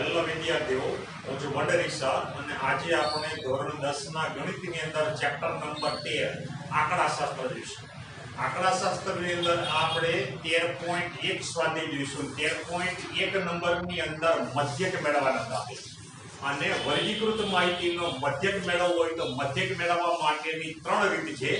Hello વિદ્યાર્થીઓ, હું છું વંડરી સર અને આજે આપણે ધોરણ દસ ના ગણિતની અંદર ચેપ્ટર નંબર તેર, આંકડાશાસ્ત્ર જોઈશું. આંકડાશાસ્ત્રની અંદર આપણે તેર પોઈન્ટ એક સ્વાધ્યાય જોઈશું. તેર પોઈન્ટ એક નંબરની અંદર મધ્યક મેળવવાના હતા અને વર્ગીકૃત માહિતીનો મધ્યક મેળવવો હોય તો મધ્યક મેળવવા માટેની ત્રણ રીત છે.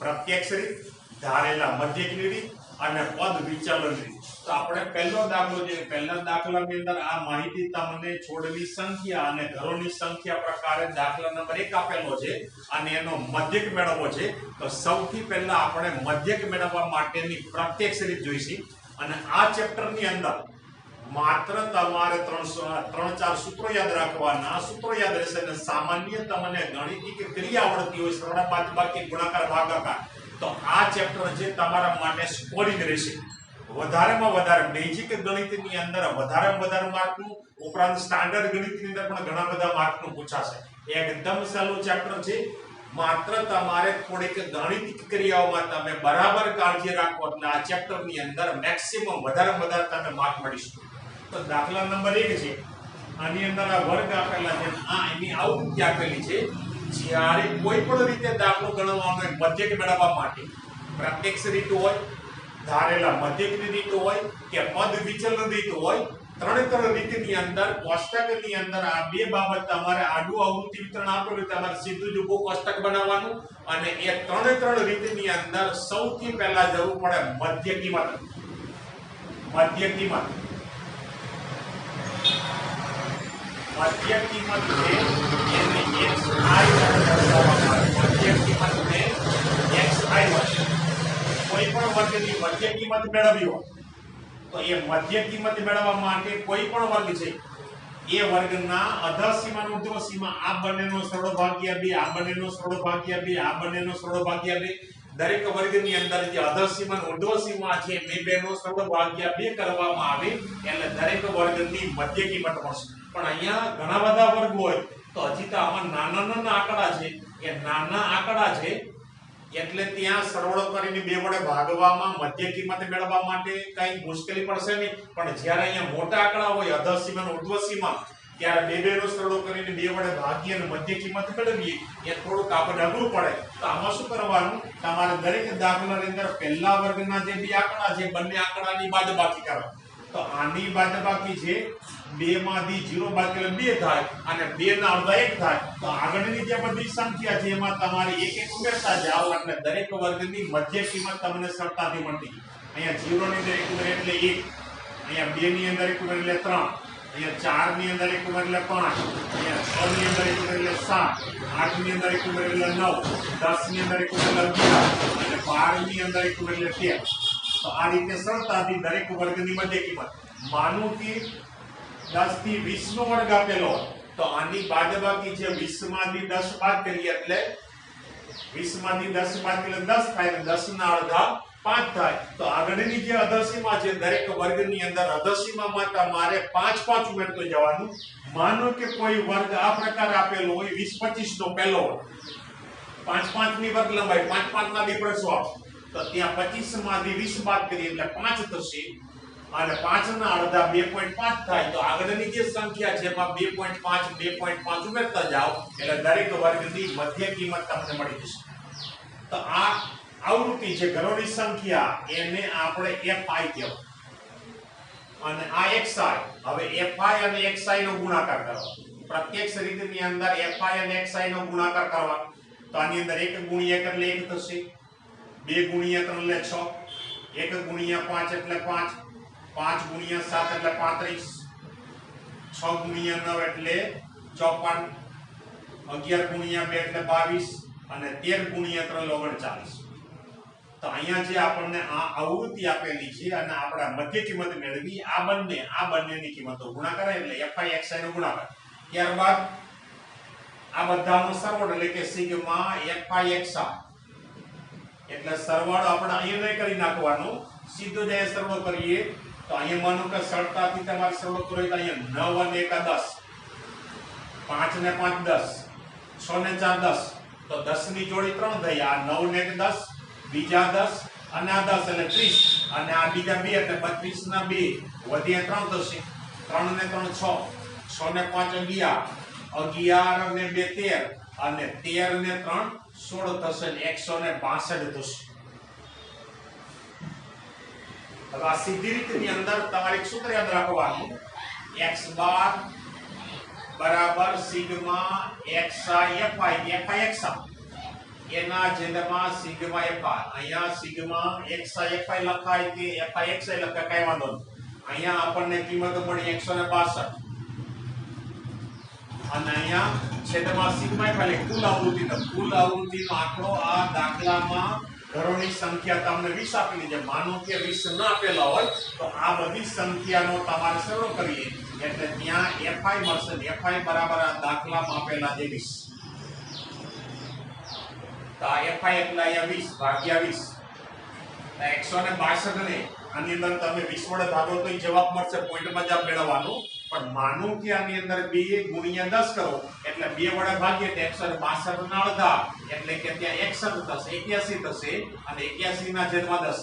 પ્રત્યક્ષ રીત ધારેલા મધ્યકની રીત અને પદ વિચલન રીત. તો આપણે પહેલો દાખલો જે પહેલા દાખલાની અંદર આ માહિતી તમને છોડની સંખ્યા અને ઘરોની સંખ્યા પ્રકારે દાખલા નંબર એક આપેલો છે અને એનો મધ્યક મેળવવો છે. તો સૌથી પહેલા આપણે મધ્યક મેળવવા માટેની પ્રત્યક્ષ રીત જોઈશી. અને આ ચેપ્ટરની અંદર માત્ર તમારે ત્રણસો ત્રણ ચાર સૂત્રો યાદ રાખવાના. સૂત્રો યાદ રહેશે અને સામાન્ય તમને ગણિત કે ક્રિયા આવડતી હોય સરળ બાદ બાકી ગુણાકાર ભાગાકાર તો આ ચેપ્ટર જે તમારા માટે સ્કોરિંગ રહેશે. વધારેમાં વધારે બેઝિક ગણિતની અંદર વધારેમાં વધારે માર્કનું, ઉપરાંત સ્ટાન્ડર્ડ ગણિતની અંદર પણ ઘણા બધા માર્કનું પૂછાશે. એકદમ સહેલું ચેપ્ટર છે. માત્ર તમારે થોડીક ગાણિતિક ક્રિયાઓમાં તમે બરાબર કાળજી રાખો એટલે આ ચેપ્ટરની અંદર મેક્સિમમ વધારે વધારે તમે માર્ક મળીશું. તો દાખલા નંબર એક છે. આની અંદર આ વર્ગ આપેલા છે. આ એની આઉટ આપેલી છે. જ્યારે કોઈ પણ રીતે દાખલો ગણવાનો હોય, મધ્યક મેળવવા માટે પ્રત્યક્ષ રીત હોય, ધારેલા મધ્યકની રીત હોય કે પદ વિચલન રીત હોય ત્રણે ત્રણ રીતની અંદર, કોષ્ટકની અંદર આ બે બાબત તમારે આડું આવૃત્તિ વિતરણ આપેલું તમારે સીધું જ ઊભું કોષ્ટક બનાવવાનું અને એ ત્રણે ત્રણ રીતની અંદર સૌથી પહેલા જરૂર પડે મધ્ય કિંમત મધ્ય કિંમત મધ્ય કિંમત છે એને દર્શાવવામાં કિંમતને xi હોય કોઈ પણ વર્ગની મધ્ય કિંમત મેળવવી તો એ મધ્ય કિંમત મેળવવા માટે કોઈ પણ વર્ગ છે એ વર્ગના અધર સીમા અને સીમા આ બંનેનો સરળ ભાગ્યા બે આ બંનેનો સરળ ભાગ્યા બે આ બંનેનો સરળ ભાગ્યા બે દરેક વર્ગની અંદર જે અધર સીમા અને સીમા છે બે બેનો સરળ ભાગ્યા બે કરવામાં આવે એટલે દરેક વર્ગની મધ્ય કિંમત મળશે. પણ અહીંયા ઘણા બધા વર્ગ હોય તો હજી તો આમાં નાના નાના આંકડા છે. એ નાના આંકડા છે એટલે ત્યાં સરવાળો કરીને બે વડે ભાગવામાં, મધ્ય કિંમત મેળવવા માટે કઈ મુશ્કેલી પડશે નહીં. પણ જ્યારે અહીંયા મોટા આંકડા હોય, અધર સીમા અને ઉર્ધ્વ સીમા, ત્યારે બે બે નો સરળો કરીને બે વડે ભાગીએ અને મધ્ય કિંમત મેળવીએ, એ થોડુંક આપણે અઘરું પડે. તો આમાં શું કરવાનું? તમારે દરેક દાખલાની અંદર પહેલા વર્ગના જે બે આંકડા છે, બંને આંકડાની બાદ બાકી કરવા તો આની બાદબાકી છે બે માંથી જીરો એટલે બે થાય અને બે ના અડધા એક થાય. તો આગળની જે બધી સંખ્યા છે એમાં તમારે એક એક ઉમેરતા જાઓ એટલે દરેક વર્ગની મધ્ય કિંમત તમને સરળતાથી મળતી. અહીંયા જીરો ની અંદર એક ઉમેર એટલે એક, અહીંયા બે ની અંદર એક ઉમેર એટલે ત્રણ, અહીંયા ચારની અંદર એક ઉમેર એટલે પાંચ, અહીંયા છ ની અંદર એક ઉમેર એટલે સાત આઠની અંદર એક ઉમેર એટલે નવ દસની અંદર એક ઉમેર એટલે અગિયાર અને બારની અંદર એક ઉમેર એટલે તેર. તો આ રીતે સરળતાથી દરેક વર્ગની મધ્ય કિંમત. માનું કે દસથી વીસ નો વર્ગ આપેલો તો આની બાદબાકી છે વીસમાંથી દસ બાદ કરીએ એટલે વીસમાંથી દસ બાદ કરીએ દસ થાય દસ ના અડધા પાંચ થાય. તો આગળની જે અધસીમા છે, દરેક વર્ગની અંદર અધસીમામાં તમારે પાંચ પાંચ ઉમેરતો જવાનું. માનો કે કોઈ વર્ગ આ પ્રકાર આપેલો હોય, વીસ પચીસ નો પહેલો પાંચ પાંચની વર્ગ લંબાઈ, પાંચ પાંચ ના ડિફરન્સ આપો તો ત્યાં પચીસમાંથી વીસ બાદ કરીએ એટલે પાંચ થશે. અને પાંચ ના અડધા બે પોઈન્ટ પાંચ થાય તો આગળની જે સંખ્યા છે એમાં બે પોઈન્ટ પાંચ, બે પોઈન્ટ પાંચ ઉમેરતા જાઓ એટલે દરેક વર્ગની મધ્ય કિંમત તમને મળી જશે. તો આ આવૃત્તિ છે ઘરોની સંખ્યા, એને આપણે એફઆઈ કહેવાય. અને આ xi હવે એફઆઈ અને એક્સઆઈ નો ગુણાકાર કરવા પ્રત્યક્ષ રીતની અંદર એફઆઈ અને એક્સઆઈ નો ગુણાકાર કરવા. તો આની અંદર 1 ગુણ્યા એક એટલે 1 થશે. 2 ગુણ્યા ત્રણ એટલે છ. એક ગુણ્યા પાંચ એટલે 5 5 ગુણ્યા સાત એટલે 35 6 ગુણ્યા નવ એટલે 54 11 ગુણ્યા બે એટલે 22 અને તેર ગુણ્યા 3 એટલે 39 તો અહીંયા જે આપણને આ આવૃત્તિ આપેલી છે અને આપણે મધ્ય કિંમત મેળવી, આ બંને, આ બંનેની કિંમતો ગુણાકાર એટલે એફઆઈ, એક્સઆઈ નો ગુણાકાર. ત્યારબાદ આ બધાનો સરવાળો એટલે કે સિગ્મા, એફઆઈ xi એટલે સરવાળો આપણે અહીંયા નહીં કરી નાખવાનો. સીધો જ અહીંયા સરવાળો કરીએ. તો અહીંયા માનો કે સરળતાથી તમારે સરવાળો કરો તો અહીંયા નવ અને 1 10 5 ને 5 10 6 ને ચાર દસ. તો દસની જોડી ત્રણ થઈ. આ નવ ને એક દસ, બીજા દસ અને આ દસ એટલે 30 અને આ બીજા બે એટલે 32 ના બે. વધીએ ત્રણ થશે. ત્રણ ને 3 6 છ ને પાંચ અગિયાર. અગિયાર ને બે તેર. અને તેર ને ત્રણ સોળ થશે એકસો ને બાસઠ થશે હવે આ સીધી રીતની અંદર તમારે સૂત્ર યાદ રાખવાનું. x બાર બરાબર sigma xi fi fi xi એના છેદમાં સિગ્મા fi અહીંયા સિગ્મા xi fi લખાય કે fi xi લખાય કઈ વાંધો અહીંયા આપણને કિંમત મળી 162 અને અહીંયા છેદમાં સિગ્મા એટલે કુલ આવૃત્તિ કુલ આવૃત્તિનો આંકડો આ દાખલામાં ઘરોની સંખ્યા તમને 20 આપેલી છે. માનો કે 20 ન આપેલા હોય, તો આ બધી સંખ્યાનો તમારે સરળ કરીએ. એટલે ત્યાં fi મળશે ને fi બરાબર આ દાખલામાં આપેલા છે 20 તો આ fi એટલે અહીંયા 20 ભાગ્યા 20 તો 162 ને આની અંદર તમે 20 વડે ભાગો તો જવાબ મળશે. પોઈન્ટમાં જ મેળવવાનું. પણ માનું કે આની અંદર બે ગુણ્યા દસ કરો, એટલે બે વડે ભાગીએ તો 162 ના અડધા. એટલે કે ત્યાં 61 થશે 81 થશે, અને 81 ના છેદમાં દસ.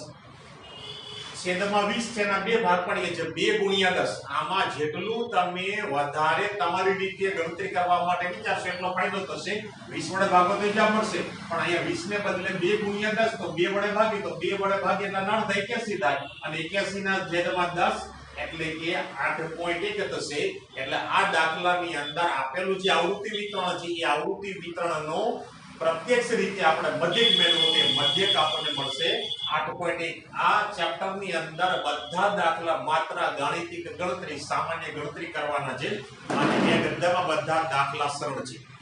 છેદમાં વીસ છે, એના બે ભાગ પડીએ છે બે ગુણ્યા દસ. આમાં જેટલું તમે વધારે તમારી રીતે ગણતરી કરવા માટે વિચારશો, એટલો ફાયદો થશે. વીસ વડે ભાગો તો જ્યાં મળશે. પણ અહીંયા વીસ ને બદલે બે ગુણ્યા દસ, તો બે વડે ભાગી, તો બે વડે ભાગી એટલે નળ થાય 81 થાય. અને 81 ના છેદમાં 10 એટલે કે 8.1 થશે એટલે આ દાખલાની અંદર આપેલું જે આવૃત્તિ વિતરણ છે, એ આવૃત્તિ વિતરણનો પ્રત્યક્ષ રીતે આપણે મધ્યક મેળવો તે મધ્યક આપણને મળશે. 8.1 આ ચેપ્ટરની અંદર બધા દાખલા માત્ર ગાણિતિક ગણતરી, સામાન્ય ગણતરી કરવાના છે. અને એ ગદ્દામાં બધા દાખલા સરળ છે.